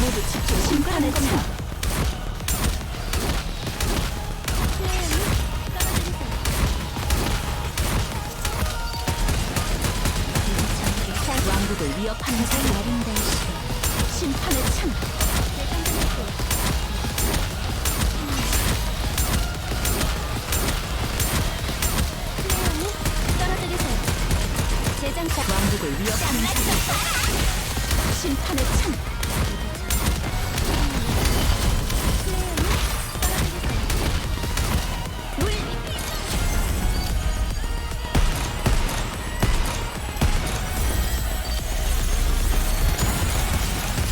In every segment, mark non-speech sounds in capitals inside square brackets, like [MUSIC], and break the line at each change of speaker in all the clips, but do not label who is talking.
모두 집중 심판의 참. 왕국을 위협하는 자의 아름다운 시 심판의 참. 왕국을 위협하는 자의 심판의 참.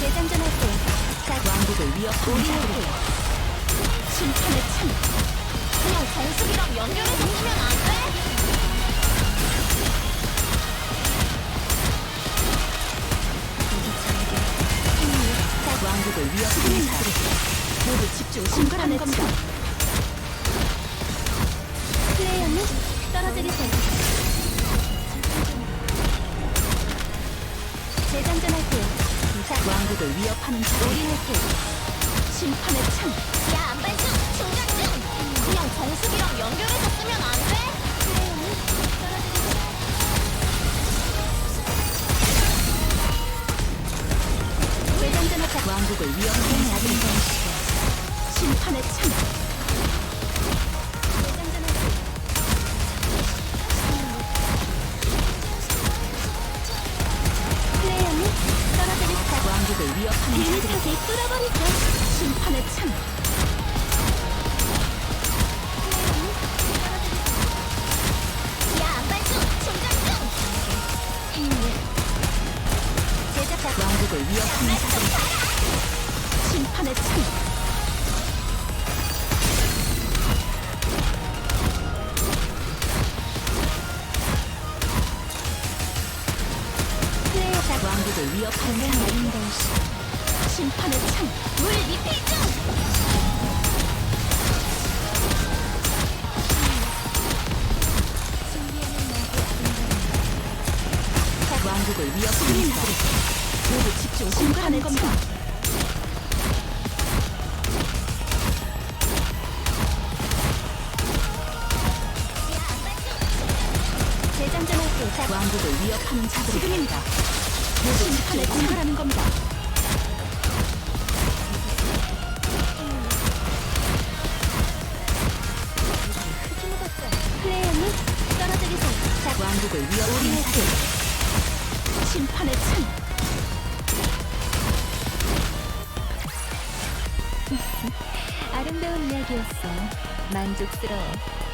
재장전할게. 왕국을 위협하는 자들에게 심판의 참. 그냥 정수기랑 연결해서 쓰면 안 자들에게 모두 집중 심판의 참. 플레이어는 떨어뜨리세요. 재장전할게요. 왕국을 위협하는 자 우리네게 심판의 참.
야, 안반수 충전 중! 그냥 정수기랑 연결해
왕국을 위협하는 아름다운 시간. 심판의 참. 플레이어는 떨어뜨리자. 왕국을 위협하는 자들에게 뚫어버리죠. 심판의 참. 위협하는 자들에게 심판의 참. 플레이어가 왕국을 위협하는 아름다운 시 심판의 참.
물 리필 중!
왕국을 위협하는 자들에게 모두 집중 심판의 겁니다. 재장전할게 왕국을 위협하는 자들에게 지금입니다. 모두 심판의 공갈하는 겁니다. 플레이어는 떨어뜨리세요. 자, 왕국을 위협하는 자들에게 심판의 참. [LAUGHS]
아름다운 이야기였어. 만족스러워.